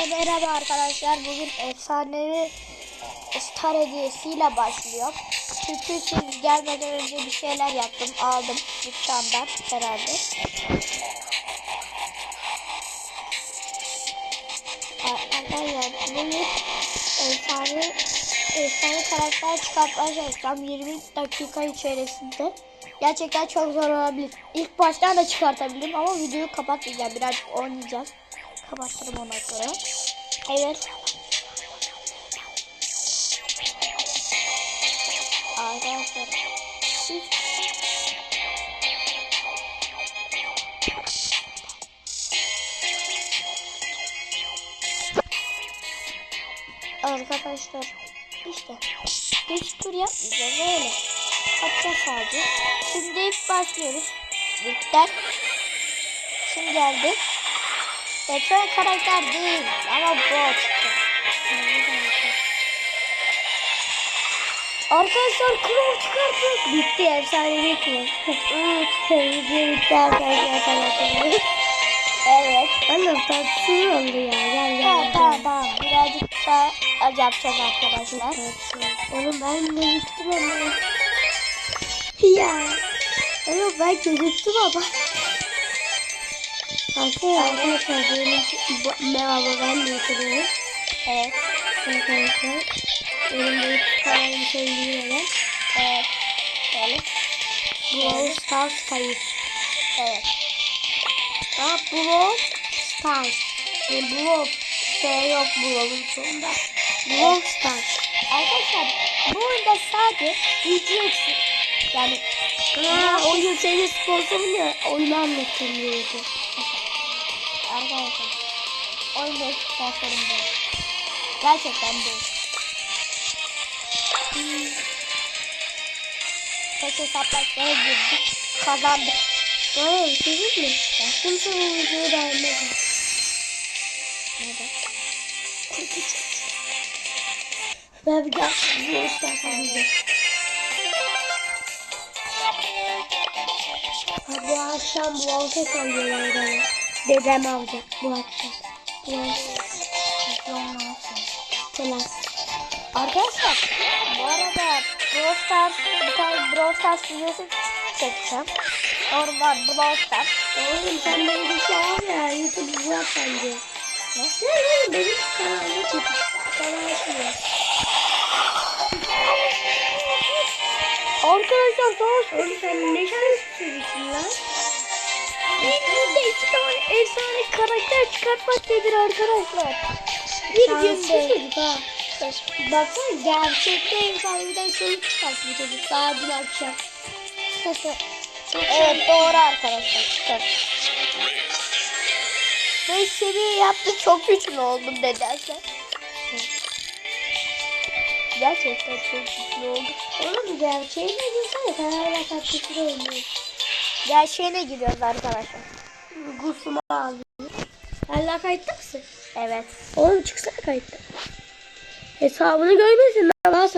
Hepinize merhaba arkadaşlar. Bugün efsanevi star hediyesiyle başlıyor. Çünkü siz gelmeden önce bir şeyler yaptım. Aldım dükkandan herhalde. Arkadaşlar bugün efsane, efsane karakter çıkartmaya çalışacağım. 20 dakika içerisinde. Gerçekten çok zor olabilir. İlk baştan da çıkartabilirim ama videoyu kapatmayacağım. Birazcık oynayacağız. Kapatırım ondan sonra. Evet. Arkadaşlar. Arkadaşlar işte hiç tur yapmayacağız öyle. Atacağız sadece. Şimdi başlıyoruz. İlkten. Kim geldi? Geçen karakter değil ama çıktı. Arkadaşlar Crow çıkarttık. Bitti efsanevi Crow. Evet. Sevgili bitti arkadaşlar. Evet. Oğlum tatsız oldu ya. Gel gel. Tamam tamam tamam. Birazcık daha yapacağız arkadaşlar. Oğlum ben de gittim ama. Ya. Oğlum ben gözüktüm ama. Arkadaşlar benim merhaba ben de yıkılıyorum. Evet. Arkadaşlar. Benim de kanalımı söyleyeyim Evet. Evet. Brawl Stars kayıp. Evet. Ha Brawl Stars. E, Brawl. S yok Brawl'un sonunda. Brawl Stars. Arkadaşlar bu oyunda sadece izleyeceksin. Yani Ha, oyun senin sponsorun ya. Oyunu anlatamıyordu. Arkadaşlar. Oyun benim sponsorum değil. Gerçekten. Hmm. Tek hesaplaşmaya girdik. Kazandık. Aa, değil mi? Kimse bu videoyu beğenmedi. Neden? Ben bir daha sizi istersen Ha, bu akşam bu alta kalıyorlar bana. Dedem alacak bu akşam. Selam. Arkadaşlar bu arada Brawl Stars bir tane Brawl Stars videosu çekeceğim. Normal Brawl Stars. Oğlum sen bana bir şey al ya YouTube'u yap bence. Ne? Ne benim kanalımı çek. Kanal açmıyor. Arkadaşlar savaş. Oğlum sen ne şanslısın lan? İki tane efsane karakter çıkartmak nedir arkadaşlar? Bir günde. Baksana gerçekte efsaneden soru çıkarttı bu çocuk. Daha dün akşam. evet doğru arkadaşlar çıkart. 5 seviye yaptı çok güçlü oldum nedense. Gerçekten çok güçlü oldum. Oğlum gerçeğine girsene sen hala taktikli oynuyorsun. Gerçeğine giriyoruz arkadaşlar. Gusuma aldım. Hala kayıtta mısın? Evet. Oğlum çıksana kayıtta. Hesabını görmesin lan.